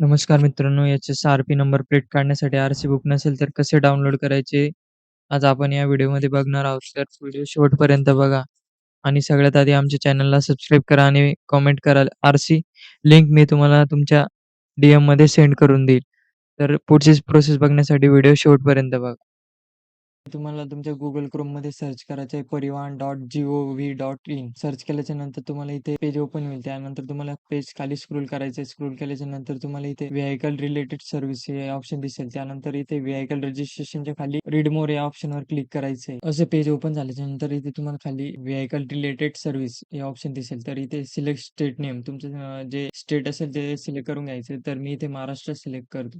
नमस्कार मित्रांनो, याचे आर पी नंबर प्लेट काढण्यासाठी आर-सी बुक नसेल तर कसे डाउनलोड करायचे? आज आपण या व्हिडिओमध्ये बघणार आहोत. तर व्हिडिओ शेवटपर्यंत बघा आणि सगळ्यात आधी आमच्या चॅनलला सबस्क्राईब करा आणि कमेंट करा. आर-सी लिंक मी तुम्हाला तुमच्या डी-एममध्ये सेंड करून देईल. तर पुढची प्रोसेस बघण्यासाठी व्हिडिओ शेवटपर्यंत बघा. तुम्हाला तुमच्या Google Chromeमध्ये सर्च करायचं आहे इन सर्च केल्याच्यानंतर तुम्हाला इथे पेज ओपन होईल. त्यानंतर तुम्हाला पेज खाली स्क्रोल करायचं आहे. स्क्रोल केल्याच्यानंतर तुम्हाला इथे व्हेकल रिलेटेड सर्व्हिस हे ऑप्शन दिसेल. त्यानंतर इथे व्हेकल रजिस्ट्रेशनच्या खाली रीड मोर या ऑप्शनवर क्लिक करायचं आहे. असे पेज ओपन झाल्याच्यानंतर इथे तुम्हाला खाली व्हेकल रिलेटेड सर्व्हिस हे ऑप्शन दिसेल. तर इथे सिलेक्ट स्टेट नेम तुमचं जे स्टेट असेल ते सिलेक्ट करून घ्यायचं. तर मी इथे महाराष्ट्र सिलेक्ट करतो.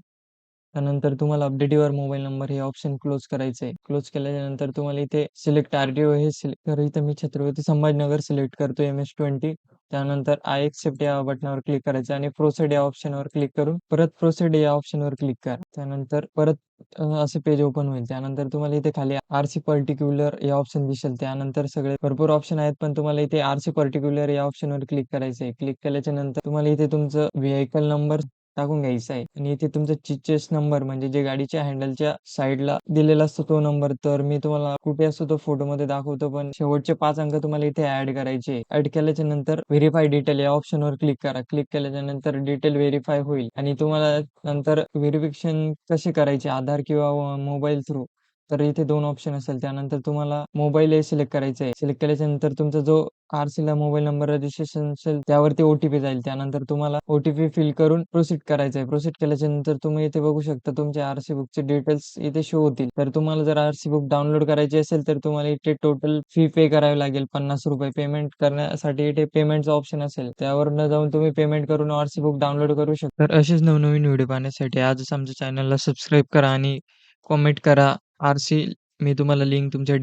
त्यानंतर तुम्हाला अपडेट युअर मोबाईल नंबर हे ऑप्शन क्लोज करायचं आहे. क्लोज केल्यानंतर तुम्हाला इथे सिलेक्ट आरडीओ हे सिलेक्ट तर इथे मी छत्रपती संभाजीनगर सिलेक्ट करतो एम एस ट्वेंटी त्यानंतर आय एक्सेप्ट या बटनावर क्लिक करायचं आणि प्रोसेड या ऑप्शनवर क्लिक करून परत प्रोसेड या ऑप्शनवर क्लिक करा. त्यानंतर परत असे पेज ओपन होईल. त्यानंतर तुम्हाला इथे खाली आरसी पर्टिक्युलर या ऑप्शन दिसेल. त्यानंतर सगळे भरपूर ऑप्शन आहेत, पण तुम्हाला इथे आरसी पर्टिक्युलर या ऑप्शनवर क्लिक करायचं आहे. क्लिक केल्याच्यानंतर तुम्हाला इथे तुमचं व्हेकल नंबर टाकून घ्यायचा आहे आणि इथे तुमचा चिचेस नंबर म्हणजे जे गाडीच्या हँडलच्या साईडला दिलेला असतो तो नंबर. तर मी तुम्हाला कुठे असतो तो फोटोमध्ये दाखवतो, पण शेवटचे पाच अंक तुम्हाला इथे ऍड करायचे. ऍड केल्याच्यानंतर व्हेरीफाय डिटेल या ऑप्शनवर क्लिक करा. क्लिक केल्याच्यानंतर डिटेल व्हेरीफाय होईल आणि तुम्हाला नंतर व्हेरिफिकेशन कसे करायचे आधार किंवा मोबाईल थ्रू तर इथे दोन ऑप्शन असेल. त्यानंतर तुम्हाला मोबाईल हे सिलेक्ट करायचं आहे. सिलेक्ट केल्याच्यानंतर तुमचा जो आरसीला मोबाईल नंबर रजिस्ट्रेशन असेल त्यावरती ओटीपी जाईल. त्यानंतर तुम्हाला ओटीपी फिल करून प्रोसीड करायचं आहे. प्रोसीड केल्याच्यानंतर तुम्ही इथे बघू शकता तुमच्या आरसी बुकचे डिटेल्स इथे शो होतील. तर तुम्हाला जर आरसी बुक डाउनलोड करायची असेल तर तुम्हाला इथे टोटल फी पे करावी लागेल ₹50 पेमेंट करण्यासाठी इथे पेमेंटचा ऑप्शन असेल. त्यावर न जाऊन तुम्ही पेमेंट करून आरसी बुक डाउनलोड करू शकता. तर असेच नवनवीन व्हिडिओ पाहण्यासाठी आजच आमच्या चॅनलला सबस्क्राईब करा आणि कॉमेंट करा. आर-सी मी तुम्हाला लिंक तुमच्या डी